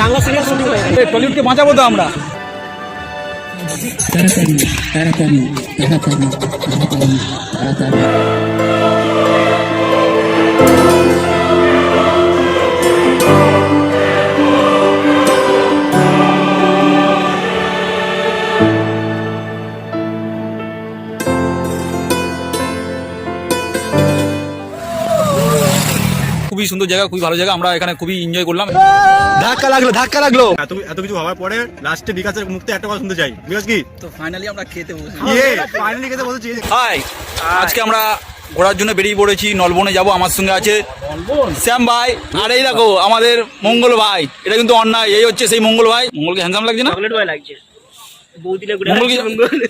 Bangla serial shooting হয়ে গেছে। টলিউডকে বাঁচাবো তো আমরা। তাড়াতাড়ি তাড়াতাড়ি তাড়াতাড়ি তাড়াতাড়ি খুবই সুন্দর জায়গা খুবই ভালো জায়গা। আমরা এখানে খুবই এনজয় করলাম। ধাক্কা লাগল ধাক্কা লাগল। এত এত কিছু হওয়ার পরে লাস্টে বিকাশের মুক্তি একটা কথা শুনতে চাই। বিকাশ কি? তো ফাইনালি আমরা খেতে বসে ইয়ে! ফাইনালি খেতে বসেছি। হাই আজকে আমরা ঘোরার জন্য বেরিয়ে পড়েছি নলবনে যাব আমার সঙ্গে আছে শ্যাম ভাই। আর এই দেখো আমাদের মঙ্গল ভাই। এটা কিন্তু অন্যায় এই হচ্ছে সেই মঙ্গল ভাই। মঙ্গলকে হ্যান্ডসাম লাগছে না? চকলেট লাগছে বৌদিলে ঘুরে মঙ্গল কি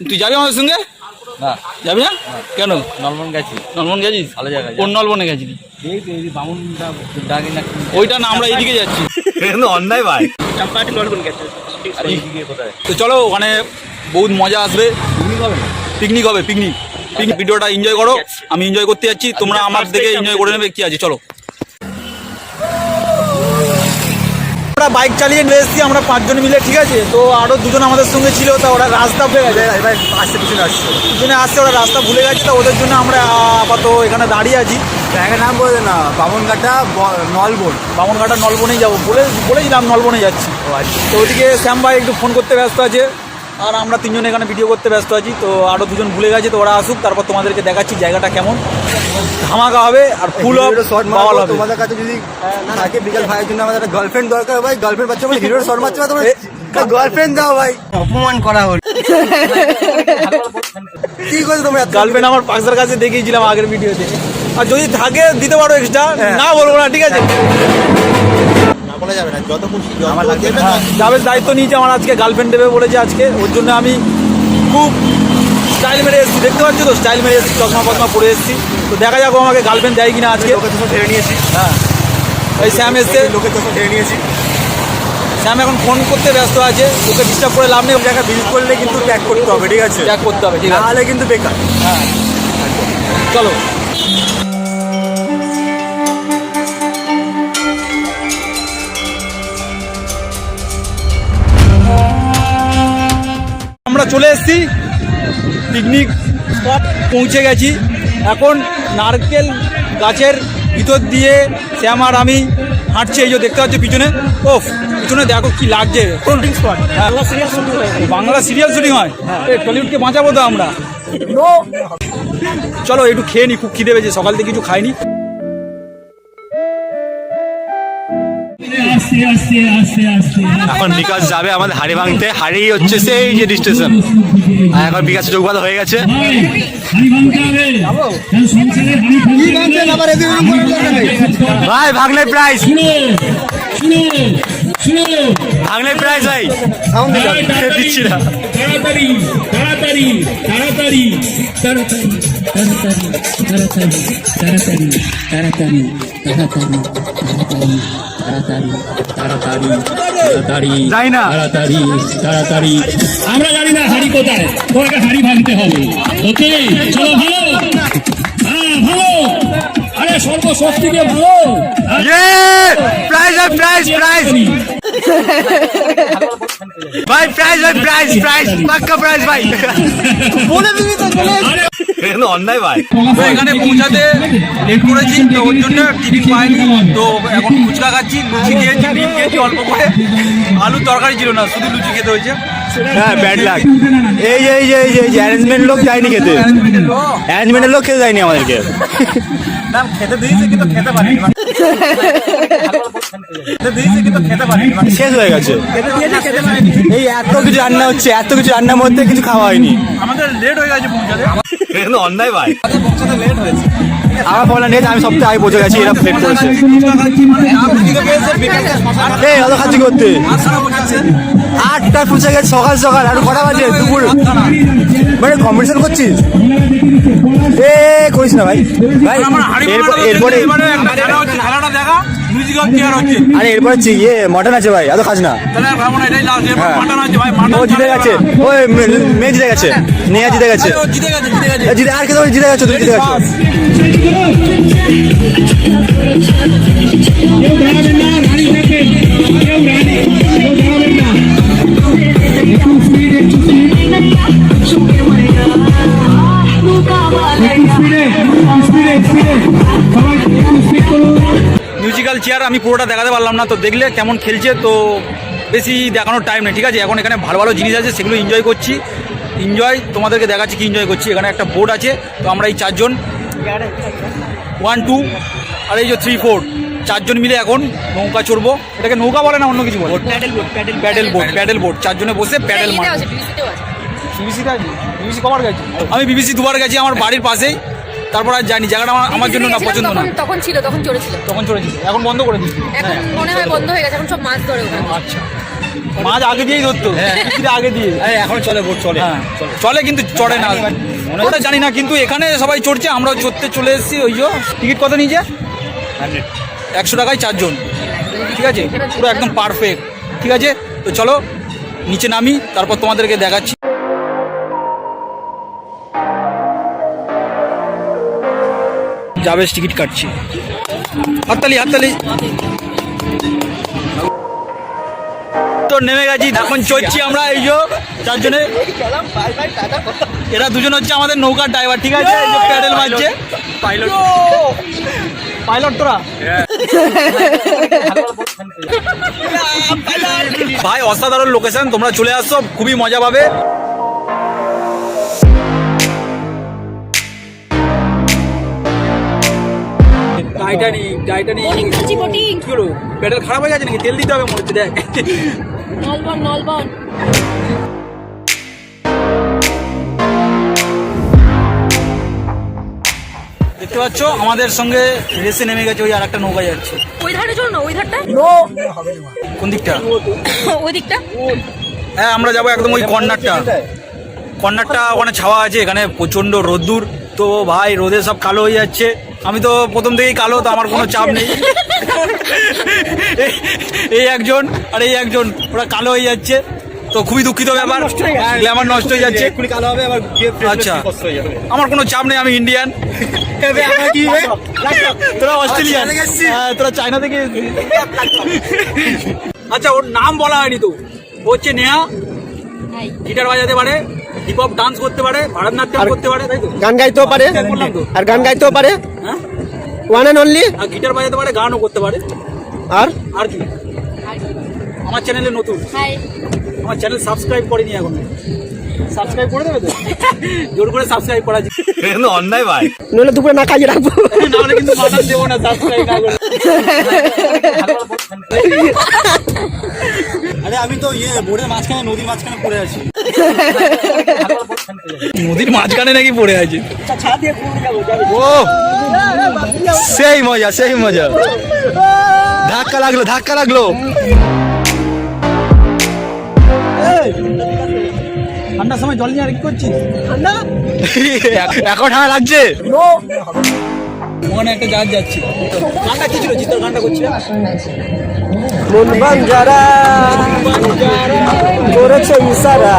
তুই যাবি আমাদের সঙ্গে? না। যাবি না? কেন? নলমন গেছি। নলবন গেছিস? ভালো জায়গা কোন নলবনে গেছিলি? এই তো এই বামুনটা ডাকি না। ওইটা না আমরা এইদিকে যাচ্ছি। অন্যায় ভাই। চাম্পাহাটি নলবন গেছে। তো চলো ওখানে বহুত মজা আসবে। পিকনিক হবে? পিকনিক পিকনিক ভিডিওটা এনজয় করো। আমি এনজয় করতে যাচ্ছি। তোমরা আমার দেখে এনজয় করে নেবে। কি আছে? চলো। আমরা বাইক চালিয়ে নিয়ে এসেছি আমরা পাঁচজন মিলে ঠিক আছে? তো আরও দুজন আমাদের সঙ্গে ছিল তা ওরা রাস্তা ভুলে গেছে। আসছে পিছনে আসছে। পিছনে আসছে ওরা রাস্তা ভুলে গেছে তা ওদের জন্য আমরা আপাতত এখানে দাঁড়িয়ে আছি। জায়গার নাম বলে না বামনঘাটা নলবন। বামনঘাটা নলবনেই যাব বলে বলেছিলাম নলবনে যাচ্ছি। তো ওদিকে শ্যাম ভাই একটু ফোন করতে ব্যস্ত আছে। আর আমরা তিনজন এখানে ভিডিও করতে ব্যস্ত আছি তো আরও দুজন ভুলে গেছে তো ওরা আসুক তারপর তোমাদেরকে দেখাচ্ছি জায়গাটা কেমন। ধামাকা হবে আর ফুল হবে। তোমাদের কাছে যদি থাকে বিকাল ভাইয়ের জন্য আমাদের গার্লফ্রেন্ড দরকার ভাই গার্লফ্রেন্ড পাচ্ছ মানে হিরোর শর্ট মারছে তোমার? গার্লফ্রেন্ড দাও ভাই। অপমান করা হল। কি করছ তোমরা? গার্লফ্রেন্ড আমার পাশের কাছে দেখিয়েছিলাম আগের ভিডিওতে আর যদি থাকে দিতে পারো এক্সট্রা না বলব না ঠিক আছে? বলা যাবে না যত খুশি আমার যাবে দায়িত্ব নিয়েছে আমার আজকে গার্লফ্রেন্ড দেবে বলেছে আজকে ওর জন্য আমি খুব স্টাইল মেরে এসেছি। দেখতে পাচ্ছ তো স্টাইল মেরে এসেছি চশমা ফসমা পরে এসেছি। তো দেখা যাক ও আমাকে গার্লফ্রেন্ড দেয় কিনা আজকে। নিয়েছি। হ্যাঁ। এই শ্যাম এসছে। লোকের ঢেড়ে নিয়েছি। শ্যাম এখন ফোন করতে ব্যস্ত আছে ওকে ডিস্টার্ব করে লাভ নেই। জায়গা ভিজিট করলে কিন্তু ট্যাগ করতে হবে ঠিক আছে? ত্যাগ করতে হবে ঠিক আছে। নাহলে কিন্তু বেকার। হ্যাঁ। চলো। চলে এসেছি। পিকনিক স্পট পৌঁছে গেছি। এখন নারকেল গাছের ভিতর দিয়ে শ্যাম আর আমি হাঁটছি এই যে দেখতে পাচ্ছি পিছনে। ওফ পিছনে দেখো কি লাগছে। Shooting spot Bangla serial shooting হয়ে গেছে বাংলা সিরিয়াল শুটিং হয়? টলিউডকে বাঁচাবো তো আমরা। চলো একটু খেয়ে নি খুব খিদে পেয়েছে সকাল থেকে কিছু খাইনি। এখন বিকাশ যাবে আমাদের হাড়ি ভাঙতে। হাড়ি হচ্ছে সেই যে ডিস্টেশন আর এখন বিকাশ যোগবাদ হয়ে গেছে। ভাই ভাগনের প্রাইস ভাগনের প্রাইস ভাই সাউন্ড দিচ্ছি না তাড়াতাড়ি তাড়াতাড়ি তাড়াতাড়ি তাড়াতাড়ি তাড়াতাড়ি তাড়াতাড়ি তাড়াতাড়ি তাড়াতাড়ি তাড়াতাড়ি তাড়াতাড়ি তাড়াতাড়ি যাই না। তাড়াতাড়ি তাড়াতাড়ি। আমরা জানি না হাড়ি কোথায়। তোমাকে হাড়ি ভাঙতে হবে। ওকে চলো ভালো। সর্বশক্তিকে ভালো ইয়ে প্রাইস ভাই প্রাইস প্রাইস ভাই প্রাইস ভাই প্রাইস প্রাইস পাক্কা প্রাইস ভাই! বলে দিবি তো চলে অন্যায় ভাই। তো এখানে পৌঁছাতে লেট করেছি তো ওর জন্য টিফিন পাইনি। তো এখন ফুচকা খাচ্ছি লুচি খেয়েছি ডিম খেয়েছি অল্প করে আলু তরকারি ছিল না শুধু লুচি খেতে হয়েছে। হ্যাঁ ব্যাড লাগ এই যে এই যে এই যে এই যে অ্যারেঞ্জমেন্ট লোক যায়নি খেতে। অ্যারেঞ্জমেন্টের লোক খেতে যায়নি আমাদেরকে। শেষ হয়ে গেছে। এই এত কিছু রান্না হচ্ছে এত কিছু রান্নার মধ্যে কিছু খাওয়া হয়নি। আমাদের লেট হয়ে গেছে পৌঁছাতে। অন্যায় ভাই। লেট হয়েছে। আমার বলা নেই আমি সপ্তাহে আগে পৌঁছে গেছি এরা প্লেট করেছে। এই অত খাচ্ছি করতে। আটটা পৌঁছে গেছে সকাল সকাল আর কটা বাজে? দুপুর। মানে কম্পিটিশন করছিস? এ করিস না ভাই। ভাই এরপরে আরে এরপরে হচ্ছে ইয়ে মটন আছে ভাই এত খাস না। হ্যাঁ। ও জিতে গেছে। ওই মেয়ে জিতে গেছে। নেয়া জিতে গেছে। জিতে আর কে জিতে গেছো? তুমি জিতে গেছো। আমি পুরোটা দেখাতে পারলাম না তো দেখলে কেমন খেলছে তো বেশি দেখানোর টাইম নেই ঠিক আছে? এখন এখানে ভালো ভালো জিনিস আছে সেগুলো এনজয় করছি। এনজয় তোমাদেরকে দেখাচ্ছি কি এনজয় করছি। এখানে একটা বোর্ড আছে তো আমরা এই চারজন ওয়ান টু আর এই যে থ্রি ফোর চারজন মিলে এখন নৌকা চড়বো। এটাকে নৌকা বলে না অন্য কিছু বলে? Paddle board paddle paddle boat paddle boat চারজনে বসে প্যাডেল মার আছে বিবিসি কবার গেছি? আমি বিবিসি দুবার গেছি আমার বাড়ির পাশেই। তারপর আর জানি জায়গাটা আমার আমার জন্য না পছন্দ না। তখন- তখন ছিল তখন চলেছিল তখন চলেছি এখন বন্ধ করে দিচ্ছি এখন মনে হয় বন্ধ হয়ে গেছে এখন সব মাছ ধরে ওখানে। আচ্ছা। মাছ আগে দিয়েই ধরতো বিবিসিতে আগে দিয়ে। এখন চলে বোট চলে। হ্যাঁ। চলে। কিন্তু চড়ে না। ওটা জানি না কিন্তু এখানে সবাই চড়ছে আমরাও চড়তে চলে এসেছি ওই যে টিকিট কত নিয়েছে? একশো টাকায় চারজন। ঠিক আছে? পুরো একদম পারফেক্ট। ঠিক আছে? তো চলো নিচে নামি তারপর তোমাদেরকে দেখাচ্ছি। যাবেশ টিকিট কাটছি। হাততালি হাততালি। তো নেমে গেছি এখন চড়ছি আমরা এই যে চারজনে। এরা দুজন হচ্ছে আমাদের নৌকার ড্রাইভার ঠিক আছে? এই যে প্যাডেল মারছে। পাইলট পাইলট তোরা? ভাই অসাধারণ লোকেশন তোমরা চলে আসছো খুবই মজা পাবে। Titanic Titanic. কি হলো প্যাডেল খারাপ হয়ে গেছে নাকি? তেল দিতে হবে মনে হচ্ছে দেখ। নলবন নলবন। দেখতে পাচ্ছ আমাদের সঙ্গে রেসে নেমে গেছে ওই আর একটা নৌকা যাচ্ছে। ওই ধারে চল না ওই ধারটা? কোন দিকটা? ওই দিকটা? হ্যাঁ আমরা যাব একদম ওই কর্নারটা। কর্নারটা ওখানে ছাওয়া আছে এখানে প্রচণ্ড রোদ্দুর। তো ভাই রোদে সব কালো হয়ে যাচ্ছে। আমি তো প্রথম থেকেই কালো তো আমার কোনো চাপ নেই। এই- একজন আর এই একজন ওরা কালো হয়ে যাচ্ছে। তো খুবই দুঃখিত ব্যাপার। গ্ল্যামার নষ্ট হয়ে যাচ্ছে। আবার আচ্ছা। আমার কোনো চাপ নেই আমি ইন্ডিয়ান তোরা অস্ট্রেলিয়ান হ্যাঁ, তোরা চায়না থেকে আচ্ছা ওর নাম বলা হয়নি তো। ও হচ্ছে নেহা। গিটার বাজাতে পারে। হিপ হপ ডান্স করতে পারে ভারতনাট্যম করতে পারে গান গাইতেও পারে আর গান গাইতেও পারে। হ্যাঁ? ওয়ান অ্যান্ড অনলি আর গিটার বাজাতে পারে গানও করতে পারে। আর? আর কি? আমার চ্যানেলে নতুন। আমার চ্যানেল সাবস্ক্রাইব করেনি এখন। সাবস্ক্রাইব করে দেবে তো? জোর করে সাবস্ক্রাইব করা যায়। অন্যায় ভাই। নইলে দুপুরে না খাইয়ে রাখব। নাহলে কিন্তু মাথা দেবো না সাবস্ক্রাইব না করে আরে আমি তো ইয়ে বোর্ডের মাঝখানে নদীর মাঝখানে পড়ে আছি। নদীর মাঝখানে নাকি পড়ে আছে। ও সেই মজা সেই মজা। ধাক্কা লাগল ধাক্কা লাগল। ঠান্ডার সময় জল নিয়ে আর কি করছিস? এখন ঠান্ডা লাগছে? মনে একটা জাহাজ যাচ্ছে। গানটা কি ছিল? চিত্র গানটা করছি? মন যারা। করেছে ইশারা।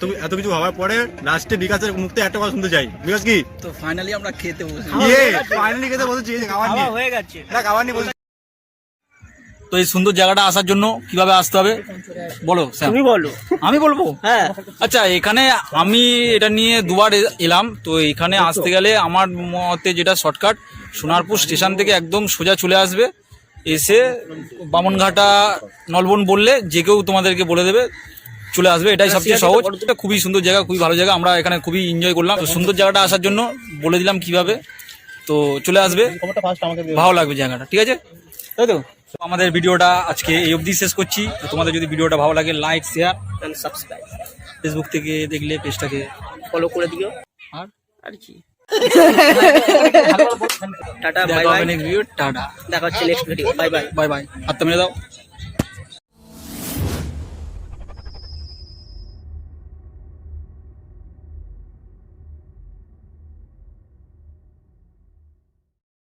এত এত কিছু ভাবার পরে লাস্টে বিকাশের মুখ থেকে একটা কথা শুনতে চাই। বিকাশ কি? তো ফাইনালি আমরা খেতে বসে ইয়ে ফাইনালি খেতে খাবার নিয়ে। হয়ে গেছে। না খাবার নিয়ে তো এই সুন্দর জায়গাটা আসার জন্য কীভাবে আসতে হবে? বলো তুমি বলো। আমি বলব? হ্যাঁ। আচ্ছা এখানে আমি এটা নিয়ে দুবার এলাম। তো এখানে আসতে গেলে আমার মতে যেটা শর্টকাট সোনারপুর স্টেশন থেকে একদম সোজা চলে আসবে। এসে বামনঘাটা নলবন বললে যে কেউ তোমাদেরকে বলে দেবে। চলে আসবে এটাই সবচেয়ে সহজ। এটা খুবই সুন্দর জায়গা খুবই ভালো জায়গা আমরা এখানে খুবই এনজয় করলাম। তো সুন্দর জায়গাটা আসার জন্য বলে দিলাম কীভাবে। তো চলে আসবে। ভালো লাগবে জায়গাটা ঠিক আছে? তাই তো তো আমাদের ভিডিওটা আজকে এই অবধি শেষ করছি। তো তোমাদের যদি ভিডিওটা ভালো লাগে লাইক শেয়ার সাবস্ক্রাইব ফেসবুক থেকে দেখলে পেজটাকে ফলো করে দিও। আর? আর কি? Tata. Bye bye next video tata. দেখা হচ্ছে next video bye bye bye bye হাতটা মেরে দাও।